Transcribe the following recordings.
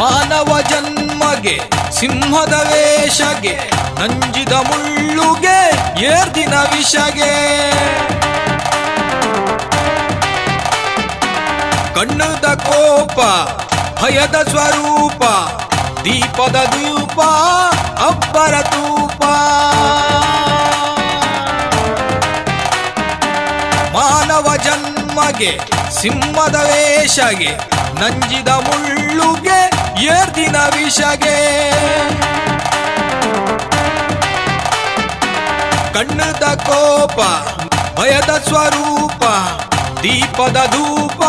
ಮಾನವ ಜನ್ಮಗೆ, ಸಿಂಹದ ವೇಷಗೆ, ನಂಜಿದ ಮುಳ್ಳುಗೆ, ಏರ್ದಿನ ವಿಷಗೆ. ಕಣ್ಣದ ಕೋಪ, ಭಯದ ಸ್ವರೂಪ, ದೀಪದ ದೀಪ ಅಬ್ಬರ ತೂಪ ಮಾನವ ಜನ್ಮಗೆ, ಸಿಂಹದ ವೇಷಗೆ ನಂಜಿದ ಮುಳ್ಳುಗೆ ಏರ್ದಿನ ವಿಷಗೆ. ಕಣ್ಣದ ಕೋಪ ಭಯದ ಸ್ವರೂಪ ದೀಪದ ಧೂಪ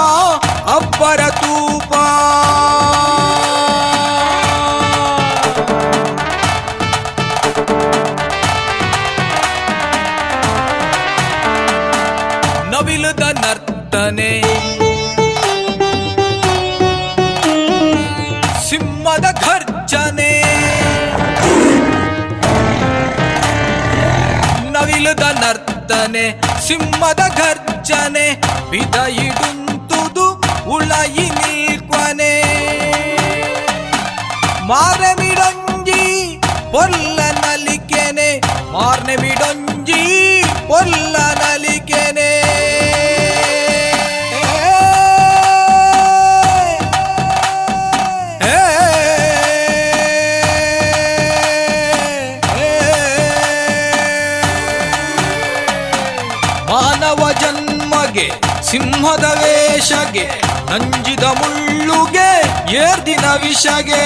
ಅಬ್ಬರ ತೂಪ. ನವಿಲದ ನರ್ತನೆ. നവിലുത നർത്തനെ സിംഹത ഗർജനെ വിതയിടും തുതു ഉളയി നിൽക്കനെ മാറമിടൊഞ്ചി പൊല്ല നലിക്കനെ മാർണമിടൊഞ്ചി പൊല്ല ಜನ್ಮಗೆ ಸಿಂಹದ ವೇಷಗೆ ನಂಜಿದ ಮುಳ್ಳುಗೆ ಏರ್ದಿನ ವಿಷಗೆ.